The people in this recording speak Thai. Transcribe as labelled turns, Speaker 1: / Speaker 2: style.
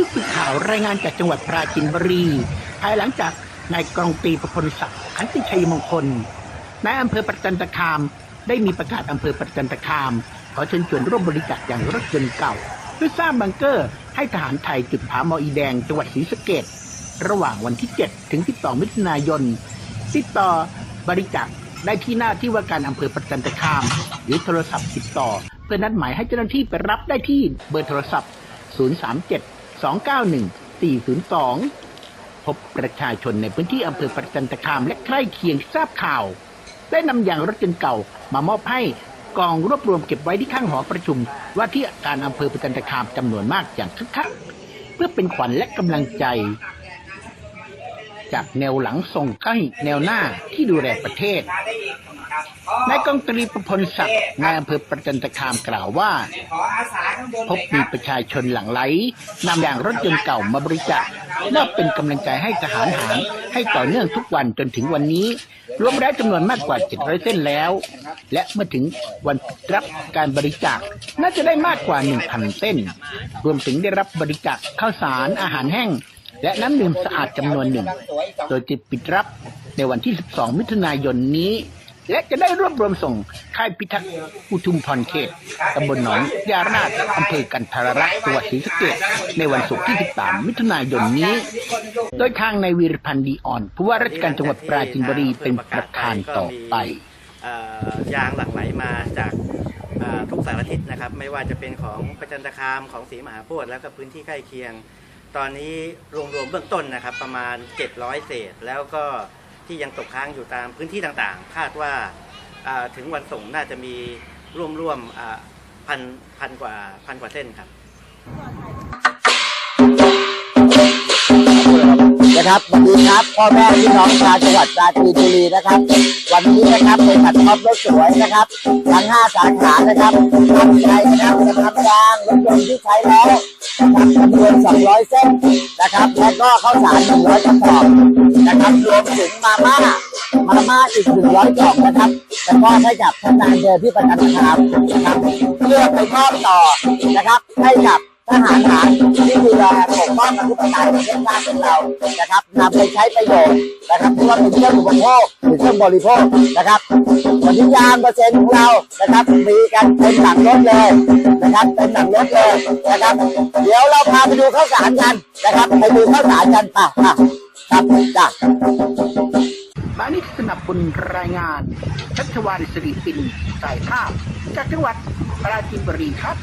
Speaker 1: ผู้สื่อข่าวรายงานจากจังหวัดปราจีนบุรี ภายหลังจากนายกองตีประพลศักดิ์ขันติชัยมงคลนายอำเภอประจันตคาม ได้มีประกาศอำเภอประจันตคาม ขอเชิญชวนร่วมบริจาคอย่างรถยนต์เก่าเพื่อสร้างบังเกอร์ ให้ทหารไทยจุดผามออีแดงจังหวัดศรีสะเกดระหว่างวันที่ 7 ถึง 12 มิถุนายนติดต่อบริจาคได้ที่หน้าที่ว่าการอำเภอประจันตคาม หรือโทรศัพท์ติดต่อ เพื่อนัดหมายให้เจ้าหน้าที่ไปรับได้ที่เบอร์โทรศัพท์ 037 291 402 พบประชาชนในพื้นที่อำเภอประจันตคามและใกล้เคียงทราบข่าว ได้นำยางรถยนต์เก่ามามอบให้กองรวบรวมเก็บไว้ที่ข้างหอประชุม ว่าที่การอำเภอประจันตคามจำนวนมากอย่างคึกคักเพื่อเป็นขวัญและกำลังใจ จากแนวหลังส่งใกล้แนวหน้าที่ดูแลประเทศนายกองตรีประพลศักดิ์นายอำเภอประจันตคามกล่าวว่า พบมีประชาชนหลั่งไหลนำยางรถยนต์เก่ามาบริจาคมอบเป็นกำลังใจให้ทหารหารให้ต่อเนื่องทุกวันจนถึงวันนี้ รวมแล้วจำนวนมากกว่า 700 เส้นแล้ว และเมื่อถึงวันรับการบริจาคน่าจะได้มากกว่า 1,000 เส้น รวมถึงได้รับบริจาคข้าวสารอาหารแห้ง และน้ำดื่มสะอาดจำนวนหนึ่ง โดยจะปิดรับในวันที่ 12 มิถุนายนนี้ และจะได้รวบรวมส่งค่ายพิทักษ์อุทุมพรเขตตำบลหนองยาราชอำเภอกันทรรักษ์จังหวัดศรีสะเกษในวันศุกร์ที่ 13 มิถุนายนนี้ โดยทางในายวีรพันธ์ดีอ่อนผู้ว่าราชการจังหวัดปราจีนบุรีเป็นประธานต่อไป
Speaker 2: ยางหลั่งไหลมาจากทุกสารทิศนะครับ ไม่ว่าจะเป็นของประจันตคามของศรีมหาโพธิ์แล้วก็พื้นที่ใกล้เคียง ตอนนี้รวมๆเบื้องต้นนะครับ ประมาณ 700 เศษ แล้วก็ที่ยังตกค้างอยู่ตามพื้นที่ต่างๆ คาดว่าถึงวันส่งน่าจะมีร่วมๆพันพันกว่าพันกว่าเส้นครับ
Speaker 3: นะครับสวัสดีครับพ่อแม่พี่น้องชาวจังหวัดปราจีนบุรีนะครับ วันนี้นะครับบริษัทท็อปรถสวยนะครับทั้งห้าสาขานะครับตั้งใจนะครับจะทำยางรถยนต์ที่ใช้แล้ว นะครับจำนวน200 เส้นนะครับ และก็ข้าวสาร 100กระสอบนะครับ รวมถึงมาม่า มาม่าอีก 100กล่องนะครับแล้วก็ให้กับท่านนายเภอที่ประจันตคามนะครับ เพื่อไปมอบต่อนะครับ ให้กับทหารหารที่ดูแลปกป้องอธิปไตยประเทศชาติของเรานะครับนำไปใช้ประโยชน์นะครับไม่ว่าเป็นเครื่องอุปโภคหรือเครื่องบริโภคนะครับวันนี้ยางเปอร์เซ็นต์ของเรานะครับมีกันเต็มหลังรถเลย นะครับเป็นหนังรถเลยนะครับ เดี๋ยวเราพาไปดูข้าวสารกันนะครับ ไปดูข้าวสารกันป่ะอะครับจ้ะ
Speaker 1: มานิสนับบุนรายงานชัชวานสิริปินสายภาพจากจังหวัดปราจีนบุรีครับ